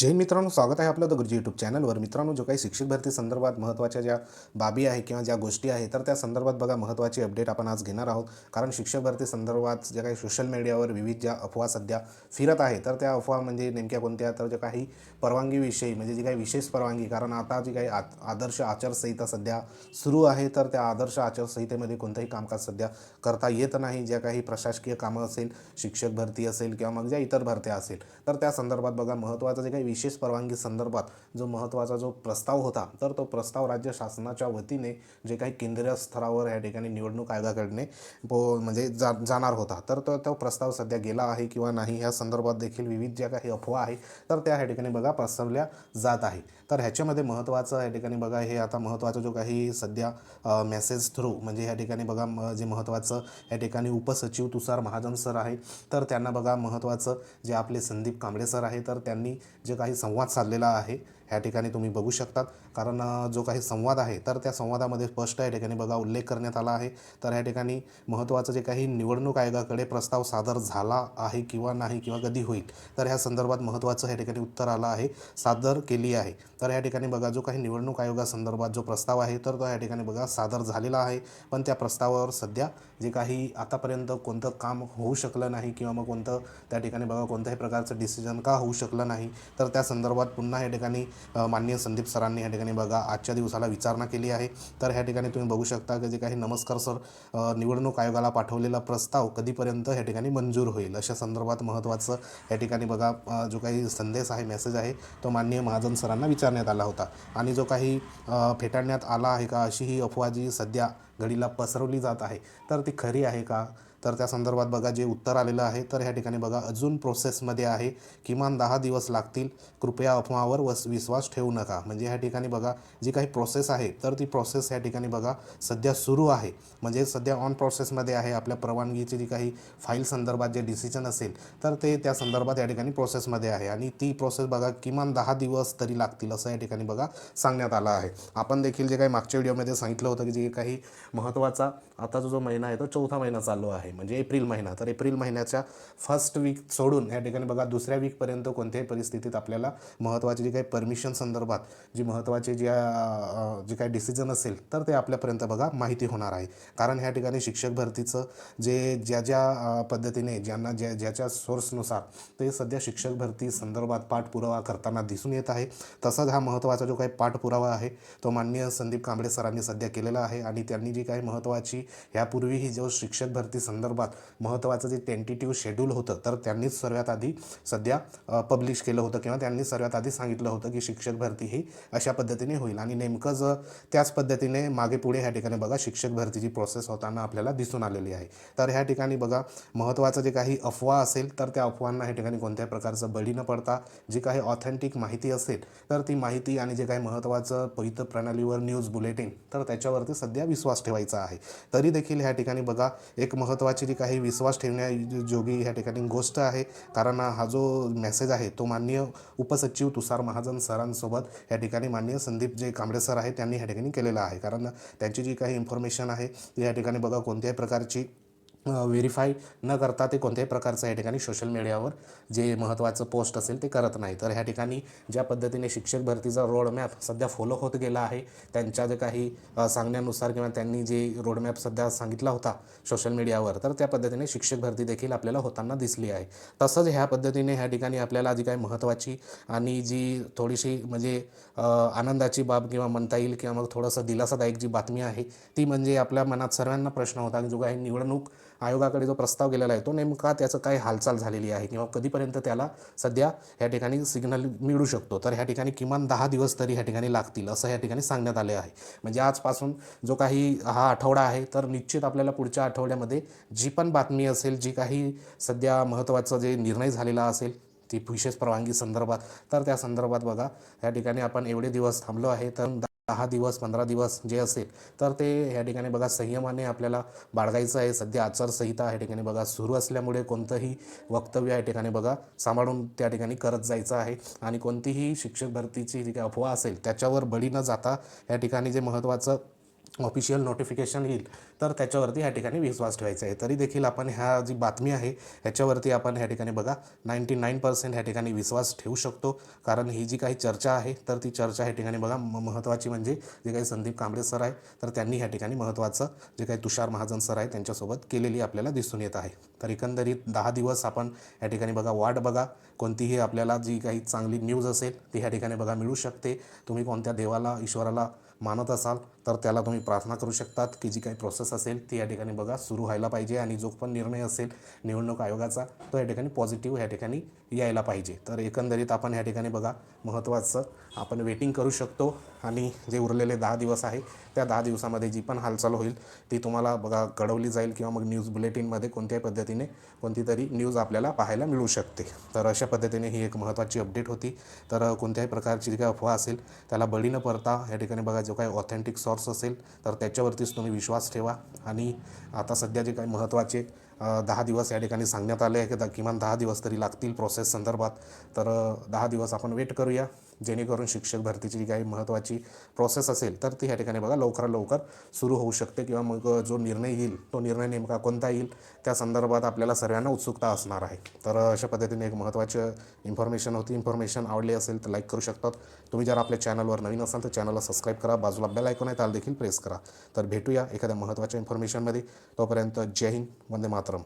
जय मित्रांनो स्वागत आहे आपलं द गुरुजी यूट्यूब चॅनलवर. मित्रांनो जो काही शिक्षक भरती संदर्भात महत्त्वाच्या ज्या बाबी आहे किंवा ज्या गोष्टी आहे तर त्या संदर्भात बघा महत्त्वाची अपडेट आपण आज घेणार आहोत. कारण शिक्षक भरती संदर्भात ज्या काही सोशल मीडियावर विविध ज्या अफवा सध्या फिरत आहे तर त्या अफवा म्हणजे नेमक्या कोणत्या? तर ज्या काही परवानगीविषयी म्हणजे जी काही विशेष परवानगी कारण आता जी काही आ आदर्श आचारसंहिता सध्या सुरू आहे तर त्या आदर्श आचारसंहितेमध्ये कोणतंही कामकाज सध्या करता येत नाही. ज्या काही प्रशासकीय कामं असेल शिक्षक भरती असेल किंवा मग ज्या इतर भरत्या असेल तर त्या संदर्भात बघा महत्त्वाचं जे काही विशेष परवानगी संदर्भात जो महत्त्वाचा जो प्रस्ताव होता तर तो प्रस्ताव राज्य शासनाच्या वतीने जे काही केंद्रीय स्तरावर या ठिकाणी निवडणूक आयोगाकडने पो म्हणजे जा जाणार होता. तर तो तो प्रस्ताव सध्या गेला आहे किंवा नाही या संदर्भात देखील विविध ज्या काही अफवा आहे तर त्या ह्या ठिकाणी बघा पसरल्या जात आहे तर ह्याच्यामध्ये महत्त्वाचं या ठिकाणी बघा हे आता महत्त्वाचं जो काही सध्या मेसेज थ्रू म्हणजे ह्या ठिकाणी बघा म- जे महत्त्वाचं या ठिकाणी उपसचिव तुषार महाजन सर आहे तर त्यांना बघा महत्त्वाचं जे आपले संदीप कांबळे सर आहे तर त्यांनी जे काही संवाद साधलेला आहे ह्या ठिकाणी तुम्ही बघू शकतात. कारण जो काही संवाद आहे तर त्या संवादामध्ये स्पष्ट या ठिकाणी बघा उल्लेख करण्यात आला आहे. तर ह्या ठिकाणी महत्त्वाचं जे काही निवडणूक आयोगाकडे प्रस्ताव सादर झाला आहे किंवा नाही किंवा कधी होईल तर ह्या संदर्भात महत्त्वाचं ह्या ठिकाणी उत्तर आलं आहे सादर केली आहे. तर ह्या ठिकाणी बघा जो काही निवडणूक आयोगासंदर्भात जो प्रस्ताव आहे तर तो या ठिकाणी बघा सादर झालेला आहे. पण त्या प्रस्तावावर सध्या जे काही आतापर्यंत कोणतं काम होऊ शकलं नाही किंवा मग कोणतं त्या ठिकाणी बघा कोणत्याही प्रकारचं डिसिजन का होऊ शकलं नाही तर त्या संदर्भात पुन्हा या ठिकाणी माननीय संदीप सरांनी या ठिकाणी बघा आजच्या दिवसाला विचारणा केली आहे. तर ह्या ठिकाणी तुम्ही बघू शकता की जे काही नमस्कार सर निवडणूक आयोगाला पाठवलेला प्रस्ताव कधीपर्यंत या ठिकाणी मंजूर होईल? अशा संदर्भात महत्त्वाचं या ठिकाणी बघा जो काही संदेश आहे मेसेज आहे तो माननीय महाजन सरांना विचारण्यात आला होता. आणि जो काही फेटाळण्यात आला आहे का अशी ही अफवा जी सध्या घडीला पसरवली जात आहे तर ती खरी आहे का? तर त्या संदर्भात बघा जे उत्तर आलेलं आहे तर ह्या ठिकाणी बघा अजून प्रोसेसमध्ये आहे. किमान दहा दिवस लागतील. कृपया अफवावर वस विश्वास ठेवू नका. म्हणजे ह्या ठिकाणी बघा जी काही प्रोसेस आहे तर ती प्रोसेस ह्या ठिकाणी बघा सध्या सुरू आहे. म्हणजे सध्या ऑन प्रोसेसमध्ये आहे. आपल्या परवानगीची जी काही फाईल संदर्भात जे डिसिजन असेल तर ते त्या संदर्भात या ठिकाणी प्रोसेसमध्ये आहे. आणि ती प्रोसेस बघा किमान दहा दिवस तरी लागतील असं या ठिकाणी बघा सांगण्यात आलं आहे. आपण देखील जे काही मागच्या व्हिडिओमध्ये सांगितलं होतं की जे काही महत्त्वाचा आता जो महिना आहे तो चौथा महिना चालू आहे. म्हणजे एप्रिल महिना. तर एप्रिल महिन्याच्या फर्स्ट वीक सोडून या ठिकाणी बघा दुसऱ्या वीकपर्यंत कोणत्याही परिस्थितीत आपल्याला महत्त्वाची जी काही परमिशन संदर्भात जी महत्त्वाची ज्या जी जे काही डिसिजन असेल तर ते आपल्यापर्यंत बघा माहिती होणार आहे. कारण ह्या ठिकाणी शिक्षक भरतीचं जे ज्या ज्या पद्धतीने ज्यांना ज्या ज्याच्या सोर्सनुसार ते सध्या शिक्षक भरती संदर्भात पाठपुरावा करताना दिसून येत आहे. तसाच हा महत्त्वाचा जो काही पाठपुरावा आहे तो माननीय संदीप कांबळे सरांनी सध्या केलेला आहे. आणि त्यांनी जी काही महत्त्वाची ह्यापूर्वीही जो शिक्षक भरती संदर्भात महत्त्वाचं जे टेंटेटिव्ह शेड्यूल होतं तर त्यांनीच सर्वात आधी सध्या पब्लिश केलं होतं किंवा त्यांनी सर्वात आधी सांगितलं होतं की शिक्षक भरती ही अशा पद्धतीने होईल. आणि नेमकं ज त्याच पद्धतीने मागे पुढे ह्या ठिकाणी बघा शिक्षक भरतीची प्रोसेस होताना आपल्याला दिसून आलेली आहे. तर ह्या ठिकाणी बघा महत्त्वाचं जे काही अफवा असेल तर त्या अफवांना ह्या ठिकाणी कोणत्याही प्रकारचं बळी न पडता जी काही ऑथेंटिक माहिती असेल तर ती माहिती आणि जे काही महत्त्वाचं पवित्र प्रणालीवर न्यूज बुलेटिन तर त्याच्यावरती सध्या विश्वास ठेवायचा आहे. तरी देखील ह्या ठिकाणी बघा एक महत्त्वाची जी काही विश्वास ठेवण्याजोगी ह्या ठिकाणी गोष्ट आहे. कारण हा जो मेसेज आहे तो माननीय उपसचिव तुषार महाजन सरांसोबत या ठिकाणी माननीय संदीप जे कांबळे सर आहे त्यांनी ह्या ठिकाणी केलेला आहे. कारण त्यांची जी काही इन्फॉर्मेशन आहे ती या ठिकाणी बघा कोणत्याही प्रकारची व्हेरीफाय न करता ते कोणत्याही प्रकारचं या ठिकाणी सोशल मीडियावर जे महत्त्वाचं पोस्ट असेल ते करत नाही. तर ह्या ठिकाणी ज्या पद्धतीने शिक्षक भरतीचा रोडमॅप सध्या फॉलो होत गेला आहे त्यांच्या जे काही सांगण्यानुसार किंवा त्यांनी जे रोडमॅप सध्या सांगितला होता सोशल मीडियावर तर त्या पद्धतीने शिक्षक भरती देखील आपल्याला होताना दिसली आहे. तसंच ह्या पद्धतीने ह्या ठिकाणी आपल्याला जी काही महत्त्वाची आणि जी थोडीशी म्हणजे आनंदाची बाब किंवा म्हणता येईल किंवा मग थोडंसं दिलासादायक जी बातमी आहे ती म्हणजे आपल्या मनात सर्वांना प्रश्न होता की जो काही निवडणूक आयोगाकडे जो प्रस्ताव गेलेला आहे तो नेमका त्याचं काय हालचाल झालेली आहे किंवा कधीपर्यंत त्याला सध्या ह्या ठिकाणी सिग्नल मिळू शकतो? तर ह्या ठिकाणी किमान दहा दिवस तरी ह्या ठिकाणी लागतील असं ह्या ठिकाणी सांगण्यात आले आहे. म्हणजे आजपासून जो काही हा आठवडा आहे तर निश्चित आपल्याला पुढच्या आठवड्यामध्ये जी पण बातमी असेल जी काही सध्या महत्त्वाचं जे निर्णय झालेला असेल ती विशेष परवानगी संदर्भात तर त्या संदर्भात बघा. या ठिकाणी आपण एवढे दिवस थांबलो आहे तर दहा दिवस पंधरा दिवस जे असेल तर ते या ठिकाणी बघा संयमाने आपल्याला बाळगायचं आहे. सध्या आचारसंहिता या ठिकाणी बघा सुरू असल्यामुळे कोणतंही वक्तव्य या ठिकाणी बघा सांभाळून त्या ठिकाणी करत जायचं आहे. आणि कोणतीही शिक्षक भरतीची जी काही अफवा असेल त्याच्यावर बळी न जाता या ठिकाणी जे महत्त्वाचं ऑफिशियल नोटिफिकेशन येईल तर त्याच्यावरती ह्या ठिकाणी विश्वास ठेवायचा आहे. तरी देखील आपण ह्या जी बातमी आहे ह्याच्यावरती आपण ह्या ठिकाणी बघा नाईंटी नाईन पर्सेंट ह्या ठिकाणी विश्वास ठेवू शकतो. कारण ही जी काही चर्चा आहे तर ती चर्चा ह्या ठिकाणी बघा म महत्त्वाची म्हणजे जे काही संदीप कांबळे सर आहे तर त्यांनी ह्या ठिकाणी महत्त्वाचं जे काही तुषार महाजन सर आहे त्यांच्यासोबत केलेली आपल्याला दिसून येत आहे. तर एकंदरीत दहा दिवस आपण या ठिकाणी बघा वाट बघा. कोणतीही आपल्याला जी काही चांगली न्यूज असेल ती ह्या ठिकाणी बघा मिळू शकते. तुम्ही कोणत्या देवाला ईश्वराला मानत असाल तर त्याला तुम्ही प्रार्थना करू शकतात की जी काही प्रोसेस असेल ती या ठिकाणी बघा सुरू व्हायला पाहिजे आणि जो पण निर्णय असेल निवडणूक आयोगाचा तो या ठिकाणी पॉझिटिव्ह ह्या ठिकाणी यायला पाहिजे. तर एकंदरीत आपण ह्या ठिकाणी बघा महत्त्वाचं आपण वेटिंग करू शकतो आणि जे उरलेले दहा दिवस आहे त्या दहा दिवसामध्ये जी पण हालचाल होईल ती तुम्हाला बघा कळवली जाईल किंवा मग न्यूज बुलेटिनमध्ये कोणत्याही पद्धतीने कोणती तरी न्यूज आपल्याला पाहायला मिळू शकते. तर अशा पद्धतीने ही एक महत्त्वाची अपडेट होती. तर कोणत्याही प्रकारची जी काही अफवा असेल त्याला बळी न पडता या ठिकाणी बघा जो काही ऑथेंटिक सॉर्स असेल तर त्याच्यावरतीच तुम्ही विश्वास ठेवा. आणि आता सध्या जे काही महत्त्वाचे दहा दिवस या ठिकाणी सांगण्यात आले आहे की किमान दहा दिवस तरी लागतील प्रोसेस संदर्भात. तर दहा दिवस आपण वेट करूया. जेणेकरून शिक्षक भरतीची जी काही महत्त्वाची प्रोसेस असेल तर ती ह्या ठिकाणी बघा लवकरात लवकर सुरू होऊ शकते किंवा मग जो निर्णय येईल तो निर्णय नेमका कोणता येईल त्या संदर्भात आपल्याला सर्वांना उत्सुकता असणार आहे. तर अशा पद्धतीने एक महत्त्वाची इन्फॉर्मेशन होती. इन्फॉर्मेशन आवडली असेल तर लाईक करू शकतात. तुम्ही जर आपल्या चॅनलवर नवीन असाल तर चॅनलला सबस्क्राईब करा. बाजूला बेल ऐकून आहे त्याला देखील प्रेस करा. तर भेटूया एखाद्या महत्त्वाच्या इन्फॉर्मेशनमध्ये तोपर्यंत जय हिंद वंदे मातरम.